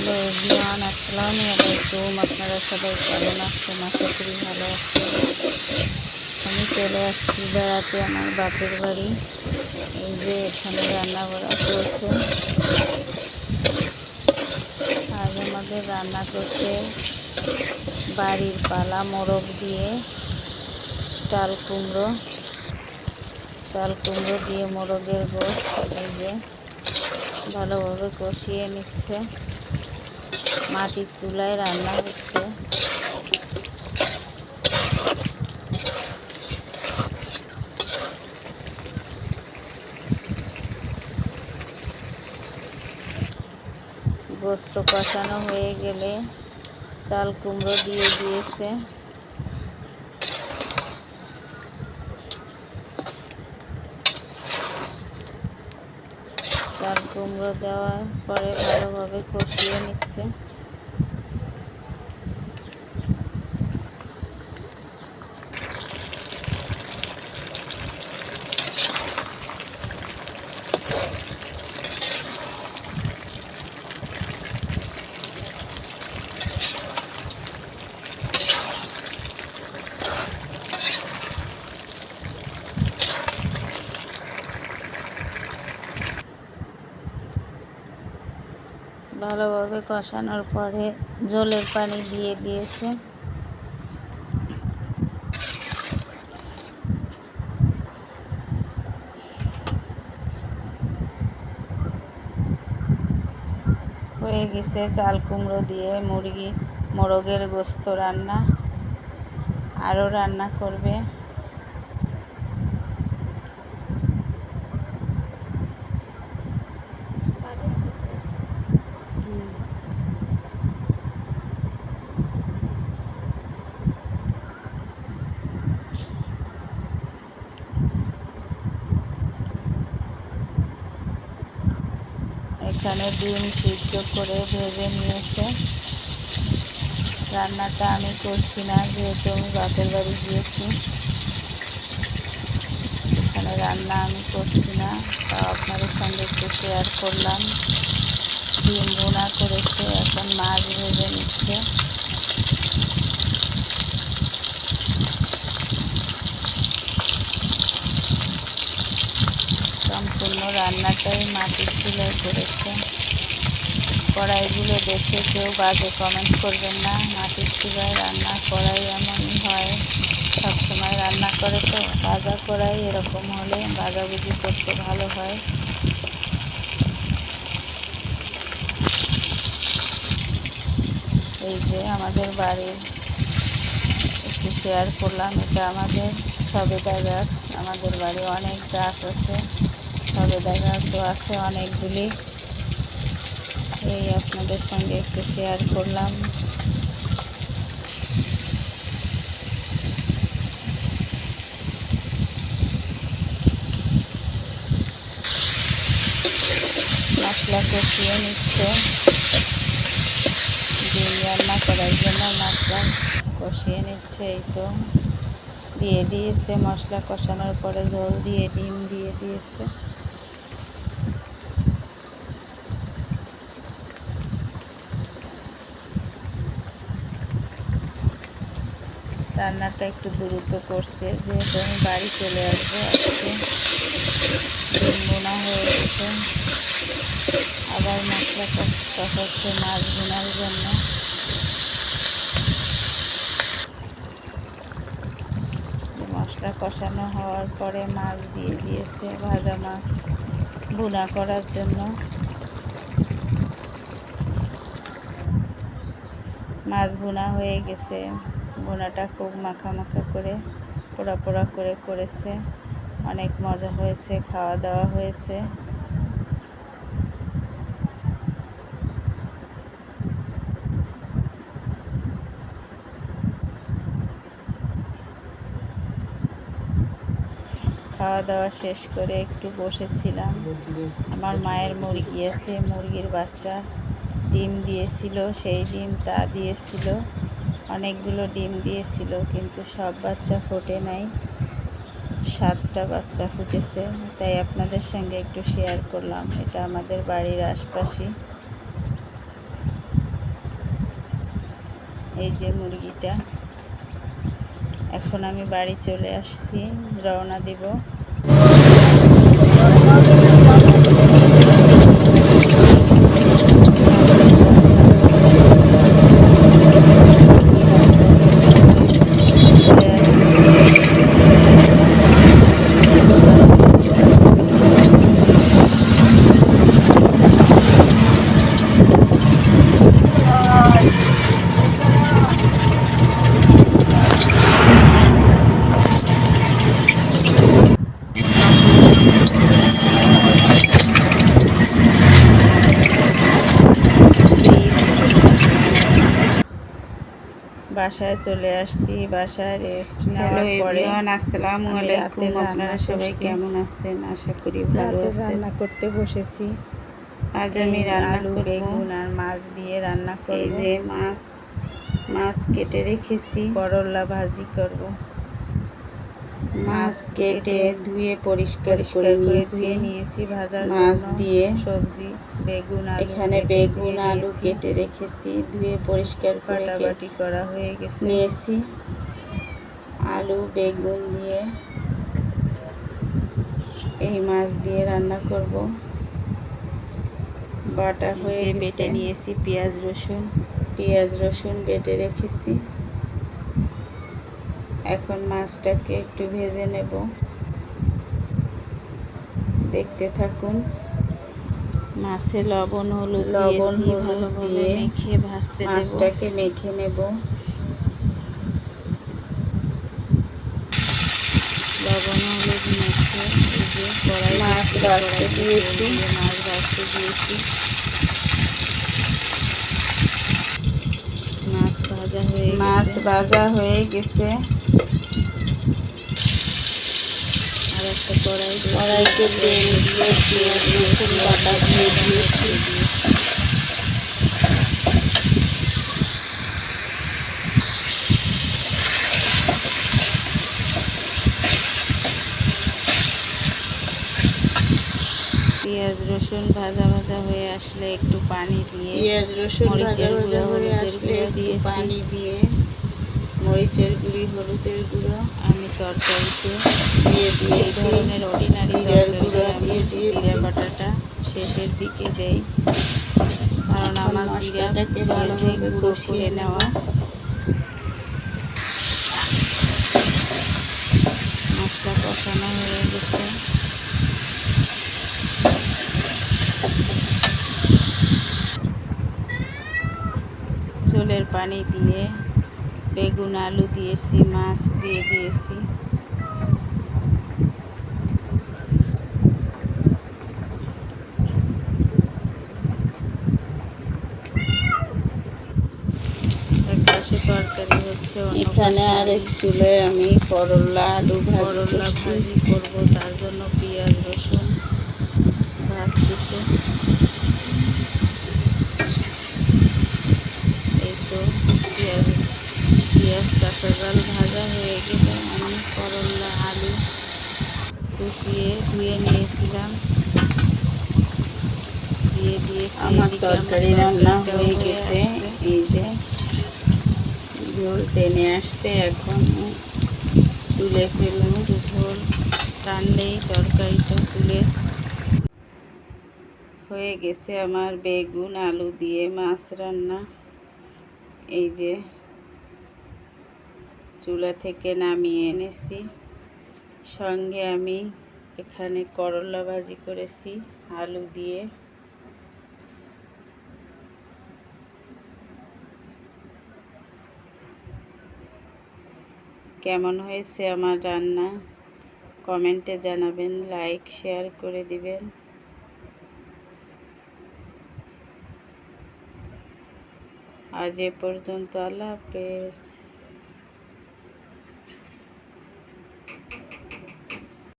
Hello everyone আসসালামু আলাইকুম। আপনারা সবাই কেমন আছেন? আশা করি ভালো আছেন। আমি চলে আসছি বেড়াতে আমার বাপের বাড়ি। এই যে এখানে রান্না বাড়া চলছে আজ আমাদের রান্না করতে বাড়ির পালা মোরগ দিয়ে চাল কুমড়ো। চাল কুমড়ো দিয়ে মোরগের গোশ। এই যে ভালোভাবে কষিয়ে নিচ্ছে। মাটির চুলায় রান্না হচ্ছে। গোস্ত কষানো হয়ে গেলে চাল কুমড়ো দিয়ে দিয়েছে। চাল কুমড়ো দেওয়ার পরে ভালোভাবে কষিয়ে নিচ্ছে। ভালোভাবে কষানোর পরে জলের পানি দিয়ে দিয়েছে। হয়ে গেছে চাল কুমড়ো দিয়ে মুরগি, মোরগের গোস্ত রান্না। আরও রান্না করবে। এখানে ডিম সিদ্ধ করে ভেজে নিয়েছে। রান্নাটা আমি করছি না, যেহেতু আমি বাপের বাড়ি গিয়েছি। এখানে রান্না আমি করছি না তা আপনাদের সঙ্গে একটু শেয়ার করলাম। ডিম বোনা করেছে, এখন মাছ ভেজে নিচ্ছে। সম্পূর্ণ রান্নাটাই মাটির চুলায় করেছে। কড়াইগুলো দেখে কেউ বাজে কমেন্ট করবেন না। মাটির চুলায় রান্না, কড়াই এমনই হয়। সবসময় রান্না করে তো। ভাজা কড়াই এরকম হলে ভাজাভুজি করতে ভালো হয়। এই যে আমাদের বাড়ির একটু শেয়ার করলাম। এটা আমাদের সবেদা গাছ। আমাদের বাড়ি অনেক গাছ আছে। সবেদা তো আছে অনেকগুলি। এই আপনাদের সঙ্গে একটু শেয়ার করলাম। মশলা কষিয়ে নিচ্ছে। ডিম রান্না করার জন্য মশলা কষিয়ে নিচ্ছে, এই তো। দিয়ে দিয়েছে মশলা কষানোর পরে জল দিয়ে, ডিম দিয়ে দিয়েছে। রান্নাটা একটু দ্রুত করছে, যেহেতু আমি বাড়ি চলে আসব আজকে। বোনা হয়ে গেছে। আবার মশলা কষাচ্ছে মাছ বোনার জন্য। মশলা কষানো হওয়ার পরে মাছ দিয়ে দিয়েছে ভাজা মাছ বোনা করার জন্য। মাছ বোনা হয়ে গেছে। বোনাটা খুব মাখা মাখা করে পোড়া পোড়া করে করেছে। অনেক মজা হয়েছে, খাওয়া দাওয়া হয়েছে। খাওয়া দাওয়া শেষ করে একটু বসেছিলাম। আমার মায়ের মুরগি আছে, মুরগির বাচ্চা। ডিম দিয়েছিল, সেই ডিম তা দিয়েছিল। অনেকগুলো ডিম দিয়েছিল, কিন্তু সব বাচ্চা ফোটে নাই। সাতটা বাচ্চা ফুটেছে, তাই আপনাদের সঙ্গে একটু শেয়ার করলাম। এটা আমাদের বাড়ির আশপাশে। এই যে মুরগিটা। এখন আমি বাড়ি চলে আসছি, রওনা দিব। বাসায় চলে আসছি বাসায় রেস্ট নেওয়ার পরে আসসালামু আলাইকুম আপনারা সবাই কেমন আছেন? আশা করি ভালো আছেন। রান্না করতে বসেছি। আজ আমি রান্না আলু করব। বেগুন আর মাছ দিয়ে রান্না করব। এই যে মাছ মাছ কেটে রেখেছি। করলা ভাজি করব। মাছ কেটে ধুয়ে পরিষ্কার করে নিয়েছি নিয়েছি ভাজার মাছ দিয়ে সবজি বেগুন আলু এখানে বেগুন আলু কেটে রেখেছি ধুয়ে পরিষ্কার করে কে- করা হয়ে গেছে। নিয়েছি। আলু বেগুন দিয়ে এই মাছ দিয়ে রান্না করব। বাটা হয়ে বেটে নিয়েছি পেঁয়াজ রসুন। পেঁয়াজ রসুন বেটে রেখেছি। এখন মাছটাকে একটু ভেজে নেব। দেখতে থাকুন মাছে লবণ হলুদ লবণ, হলুদ দিয়ে মেখে ভাজতে দেব। মাছটাকে মেখে নেব। লবণ হলুদ মেখে এই যে কড়াই মাছ ভাজতে দিয়েছি। মাছ ভাজতে দিয়েছি। মাছ ভাজা হয়ে মাছ ভাজা হয়ে গেছে। আর একটা কড়াই কড়াইতে তেল দিয়ে পেঁয়াজ রসুন বাটা দিয়ে দিয়েছি পেঁয়াজ রসুন ভাজা ভাজা হয়ে আসলে একটু পানি দিয়ে পেঁয়াজ রসুন ভাজা ভাজা হয়ে আসলে দিয়েছি। পানি দিয়ে মরিচের গুঁড়ি হলুদের গুঁড়ো আমি তরকারিতে দিয়ে এই ধরনের অর্ডিনারি তরকারিতে আমি দিয়ে দিয়েছি। জিরা বাটাটা শেষের দিকে দেই। কারণ আমার জিরা মশলাটাকে দিয়েছি ভালোভাবে গুঁড়ো কষিয়ে নেওয়া। মশলা কষানো হয়ে গেছে। জলের পানি দিয়ে বেগুন আলু দিয়েছি মাছ দিয়ে দিয়েছি। এক এখানে আরেক আমি চুলোয় আমি করলা আলু করলা ভাজি করব তার জন্য পেঁয়াজ রসুন ভাজতেছে এই তো পেঁয়াজ জাল ভাজা হয়ে গেলে আমি করলা আলু কুচিয়ে ধুয়ে নিয়েছিলাম। দিয়ে দিয়েছি আমার তরকারি রান্না হয়ে গেছে এই যে ঝোল টেনে আসতে এখন তুলে ফেলুন ঝোল টানলেই তরকারিটা তুলে। হয়ে গেছে আমার বেগুন আলু দিয়ে মাছ রান্না। এই যে চুলা থেকে নামিয়ে এনেছি। সঙ্গে আমি এখানে করলা ভাজি করেছি, আলু দিয়ে। কেমন হয়েছে আমার রান্না? কমেন্টে জানাবেন, লাইক, শেয়ার করে দিবেন। আজ এ পর্যন্ত, আল্লাহ হাফেজ।